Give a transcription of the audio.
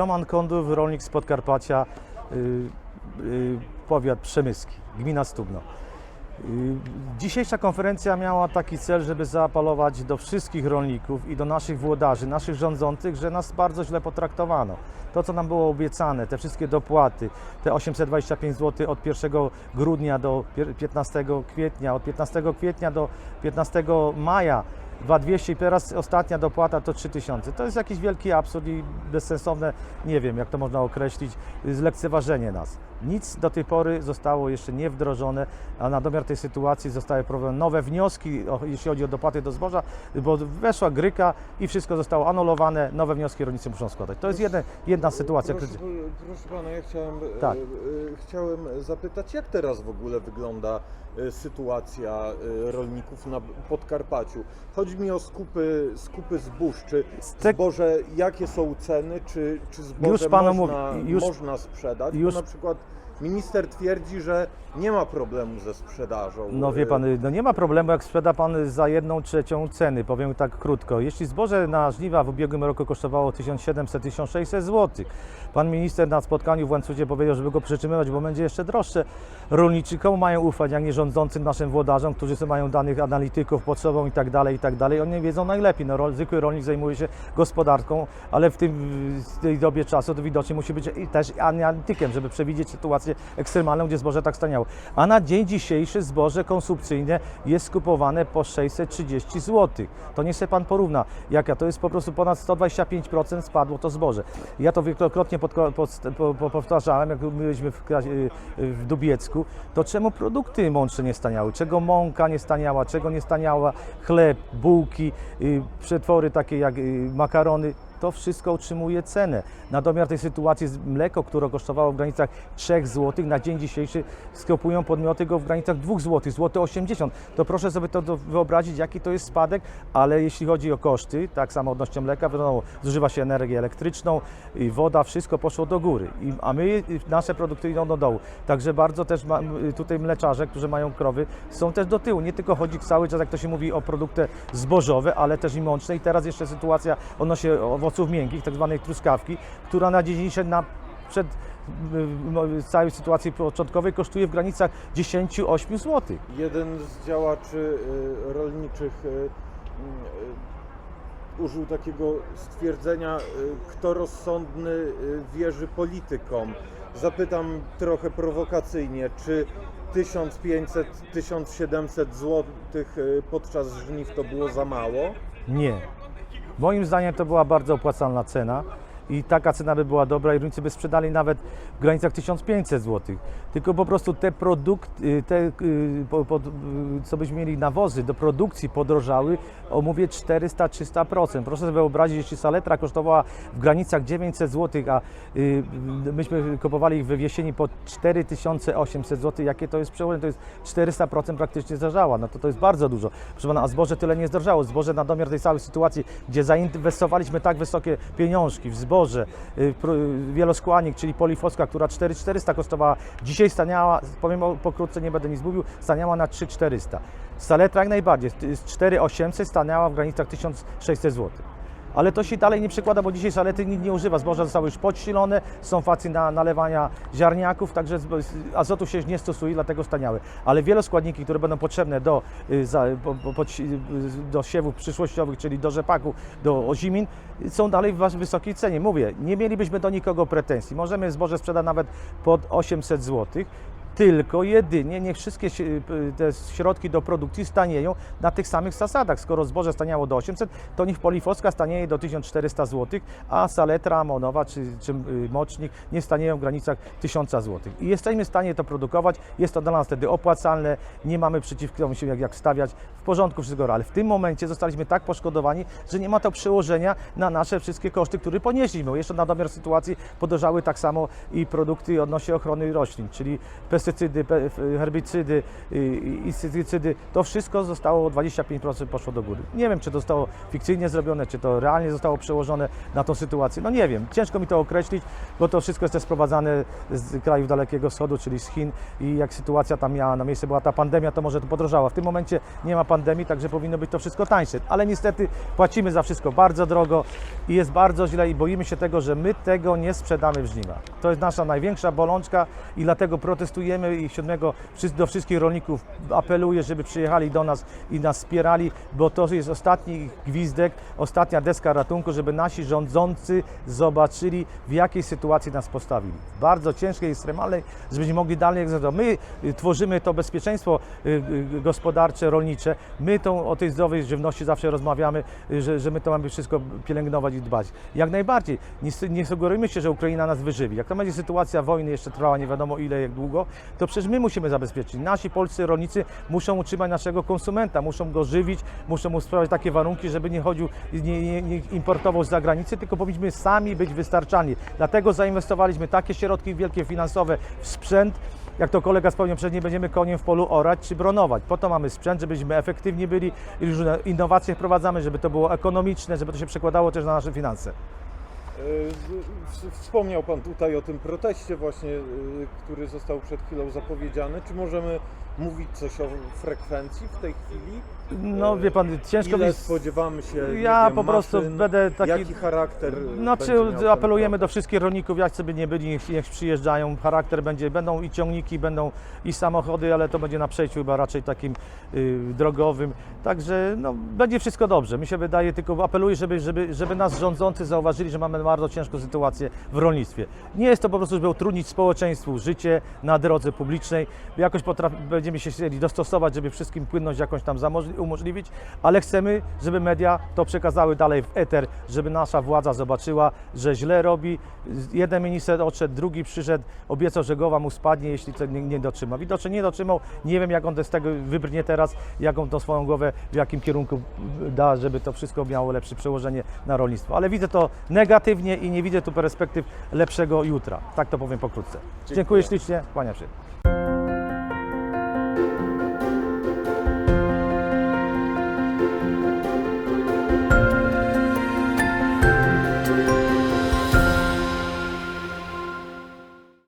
Roman Kondów, rolnik z Podkarpacia, y, y, powiat przemyski, gmina Stubno. Y, Dzisiejsza konferencja miała taki cel, żeby zaapelować do wszystkich rolników i do naszych włodarzy, naszych rządzących, że nas bardzo źle potraktowano. To, co nam było obiecane, te wszystkie dopłaty, te 825 zł od 1 grudnia do pier- 15 kwietnia, od 15 kwietnia do 15 maja 2200 i teraz ostatnia dopłata to 3000. To jest jakiś wielki absurd i bezsensowne, nie wiem jak to można określić, zlekceważenie nas. Nic do tej pory zostało jeszcze nie wdrożone, a na domiar tej sytuacji zostały prowadzone nowe wnioski, jeśli chodzi o dopłaty do zboża, bo weszła gryka i wszystko zostało anulowane, nowe wnioski rolnicy muszą składać. To jest jedna, jedna sytuacja. Proszę, proszę pana, ja chciałem, e, Tak. e, chciałem zapytać, jak teraz w ogóle wygląda e, sytuacja rolników na Podkarpaciu? Chodzi mi o skupy, skupy zbóż. Czy zboże, jakie są ceny? Czy, czy zboże Już panu można, mówi- już- można sprzedać? już- na przykład minister twierdzi, że nie ma problemu ze sprzedażą. No wie e, pan, no nie ma problemu, jak sprzeda pan za jedną trzecią ceny, powiem tak krótko. Jeśli zboże na żniwa w ubiegłym roku kosztowało 1700-1600 zł, pan minister na spotkaniu w Łańcucie powiedział, żeby go przytrzymywać, bo będzie jeszcze droższe. Rolniczy komu mają ufać, jak nie rządzącym naszym włodarzom, którzy mają danych analityków, potrzebą i tak dalej, i tak dalej. Oni wiedzą najlepiej. No, zwykły rolnik zajmuje się gospodarką, ale w tym, w tej dobie czasu to widocznie musi być też analitykiem, żeby przewidzieć sytuację ekstremalną, gdzie zboże tak staniało. A na dzień dzisiejszy zboże konsumpcyjne jest skupowane po 630 zł. To nie sobie pan porówna, jaka to jest po prostu ponad 125% spadło to zboże. Ja to wielokrotnie pod, po, po, powtarzałem, jak byliśmy w, w Dubiecku, to czemu produkty mączne nie staniały? Czego mąka nie staniała? Czego nie staniała? Chleb, bułki, y, przetwory takie jak y, makarony. To wszystko utrzymuje cenę. Na domiar tej sytuacji z- mleko, które kosztowało w granicach 3 zł, na dzień dzisiejszy skupują podmioty go w granicach 2 zł, złote 80. To proszę sobie to wyobrazić, jaki to jest spadek, ale jeśli chodzi o koszty, tak samo odnośnie mleka, wiadomo, zużywa się energię elektryczną, woda, wszystko poszło do góry, a my, nasze produkty idą do dołu. Także bardzo też ma, y, tutaj mleczarze, którzy mają krowy, są też do tyłu. Nie tylko chodzi cały czas, jak to się mówi, o produkty zbożowe, ale też i mączne. I teraz jeszcze sytuacja odnośnie owoców miękkich, tak zwanej truskawki, która na dzień dzisiejszy na przed y, całej sytuacji początkowej kosztuje w granicach 10-8 zł. Jeden z działaczy y, rolniczych y, użył takiego stwierdzenia, kto rozsądny wierzy politykom. Zapytam trochę prowokacyjnie, czy 1500-1700 zł podczas żniw to było za mało? Nie. Moim zdaniem to była bardzo opłacalna cena i taka cena by była dobra i rolnicy by sprzedali nawet w granicach 1500 zł. Tylko po prostu te produkty, te, y, po, po, y, co byśmy mieli nawozy do produkcji podrożały o mówię 400-300%. Proszę sobie wyobrazić, jeśli saletra kosztowała w granicach 900 zł, a y, myśmy kupowali ich we jesieni po 4800 zł, jakie to jest przełożenie? To jest 400% praktycznie zdarzała. No to to jest bardzo dużo. Proszę pana, a zboże tyle nie zdarzało. Zboże na domiar tej całej sytuacji, gdzie zainwestowaliśmy tak wysokie pieniążki w zboże, y, pro- y, wieloskładnik, czyli polifoska, która 4400 kosztowała, dzisiaj staniała, powiem pokrótce, nie będę nic mówił, staniała na 3400. Saletra jak najbardziej, z 4800 staniała w granicach 1600 zł. Ale to się dalej nie przekłada, bo dzisiaj salety nikt nie używa. Zboża zostały już podsilone, są facje na nalewania ziarniaków, także azotu się nie stosuje, dlatego staniały. Ale wieloskładniki, które będą potrzebne do, y, y, do siewów przyszłościowych, czyli do rzepaku, do ozimin, są dalej w wysokiej cenie. Mówię, nie mielibyśmy do nikogo pretensji. Możemy zboże sprzedać nawet pod 800 zł. Tylko jedynie niech wszystkie te środki do produkcji stanieją na tych samych zasadach. Skoro zboże staniało do 800, to niech polifoska stanieje do 1400 zł, a saletra amonowa czy, czy y, mocznik nie stanieją w granicach 1000 zł. I jesteśmy w stanie to produkować, jest to dla nas wtedy opłacalne, nie mamy przeciwko się jak, jak stawiać, w porządku wszystko, ale w tym momencie zostaliśmy tak poszkodowani, że nie ma to przełożenia na nasze wszystkie koszty, które ponieśliśmy. Jeszcze na domiar sytuacji podążały tak samo i produkty odnośnie ochrony roślin, czyli pestycydy, f- herbicydy, insektycydy, to wszystko zostało o 25% poszło do góry. Nie wiem, czy to zostało fikcyjnie zrobione, czy to realnie zostało przełożone na tą sytuację. No nie wiem, ciężko mi to określić, bo to wszystko jest też sprowadzane z krajów Dalekiego Wschodu, czyli z Chin i jak sytuacja tam miała na miejsce, była ta pandemia, to może to podrożała. W tym momencie nie ma pandemii, także powinno być to wszystko tańsze, ale niestety płacimy za wszystko bardzo drogo i jest bardzo źle i boimy się tego, że my tego nie sprzedamy w żniwa. To jest nasza największa bolączka i dlatego protestujemy i 7 wszyscy- do wszystkich rolników apeluję, żeby przyjechali do nas i nas wspierali, bo to jest ostatni gwizdek, ostatnia deska ratunku, żeby nasi rządzący zobaczyli, w jakiej sytuacji nas postawili. Bardzo ciężkiej, ekstremalnej, żebyśmy mogli dalej egzekwować. My y, tworzymy to bezpieczeństwo y, y, gospodarcze, rolnicze. My tą, o tej zdrowej żywności zawsze rozmawiamy, że, że my to mamy wszystko pielęgnować i dbać. Jak najbardziej. Nie, nie sugerujmy się, że Ukraina nas wyżywi. Jak to będzie sytuacja wojny jeszcze trwała nie wiadomo ile, jak długo, to przecież my musimy zabezpieczyć. Nasi polscy rolnicy muszą utrzymać naszego konsumenta, muszą go żywić, muszą mu sprawiać takie warunki, żeby nie chodził, nie, nie, nie importował z zagranicy, tylko powinniśmy sami być wystarczalni. Dlatego zainwestowaliśmy takie środki wielkie finansowe w sprzęt, jak to kolega wspomniał, przecież nie będziemy koniem w polu orać czy bronować. Po to mamy sprzęt, żebyśmy efektywni byli różne innowacje wprowadzamy, żeby to było ekonomiczne, żeby to się przekładało też na nasze finanse. W- Wspomniał Pan tutaj o tym proteście właśnie, e, który został przed chwilą zapowiedziany. Czy możemy mówić coś o frekwencji w tej chwili? No wie pan, ciężko Ile mi... spodziewamy się Ja wiem, po prostu maszyn, będę taki... Jaki charakter Znaczy będzie apelujemy do wszystkich rolników, jak sobie nie byli, niech, niech przyjeżdżają. Charakter będzie, będą i ciągniki, będą i samochody, ale to będzie na przejściu chyba raczej takim y, drogowym. Także no, będzie wszystko dobrze. Mi się wydaje, tylko apeluję, żeby, żeby, żeby nas rządzący zauważyli, że mamy bardzo ciężką sytuację w rolnictwie. Nie jest to po prostu, żeby utrudnić społeczeństwu życie na drodze publicznej. Jakoś potrafi, będziemy się chcieli dostosować, żeby wszystkim płynność jakąś tam umożliwić, ale chcemy, żeby media to przekazały dalej w eter, żeby nasza władza zobaczyła, że źle robi. Jeden minister odszedł, drugi przyszedł, obiecał, że głowa mu spadnie, jeśli to nie, nie dotrzyma. Widocznie nie dotrzymał. Nie wiem, jak on z tego wybrnie teraz, jaką tą swoją głowę, w jakim kierunku da, żeby to wszystko miało lepsze przełożenie na rolnictwo. Ale widzę to negatywnie i nie widzę tu perspektyw lepszego jutra. Tak to powiem pokrótce. Dziękuję, Dziękuję. ślicznie, kłaniam się.